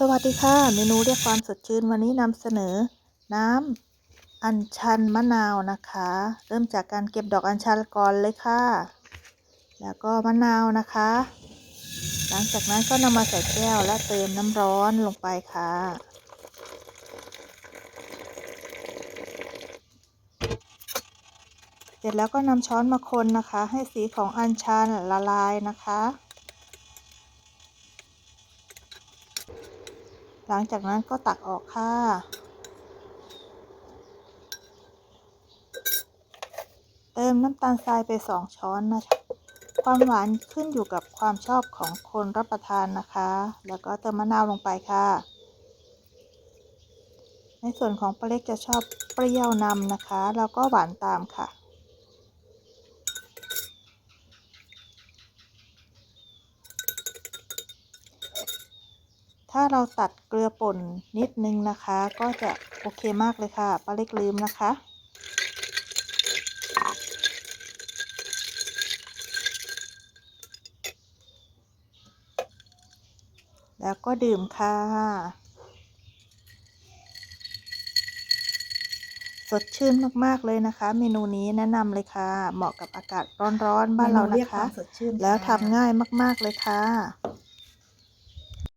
สวัสดีค่ะ เมนูเรียกความสดชื่นวันนี้นำเสนอ น้ำอัญชันมะนาวนะคะ เริ่มจากการเก็บดอกอัญชันก่อนเลยค่ะ แล้วก็มะนาวนะคะ หลังจากนั้นก็นำมาใส่แก้วและเติมน้ำร้อนลงไปค่ะ เสร็จแล้วก็นำช้อนมาคนนะคะ ให้สีของอัญชันละลายนะคะ หลังจากนั้นก็ตักออกค่ะ เติมน้ำตาลทรายไป 2 ช้อนนะคะ ความหวานขึ้นอยู่กับความชอบของคนรับประทานนะคะ แล้วก็เติมมะนาวลงไปค่ะ ในส่วนของปลาเล็กจะชอบเปรี้ยวนำนะคะ แล้วก็หวานตามค่ะ ถ้าเราตัดเกลือป่นนิดนึงนะคะ ก็จะโอเคมากเลยค่ะป้าเล็กลืมนะคะ แล้วก็ดื่มค่ะ สดชื่นมากๆเลยนะคะ เมนูนี้แนะนำเลยค่ะ เหมาะกับอากาศร้อนๆ บ้านเรานะคะ แล้วทำง่ายมากๆเลยค่ะ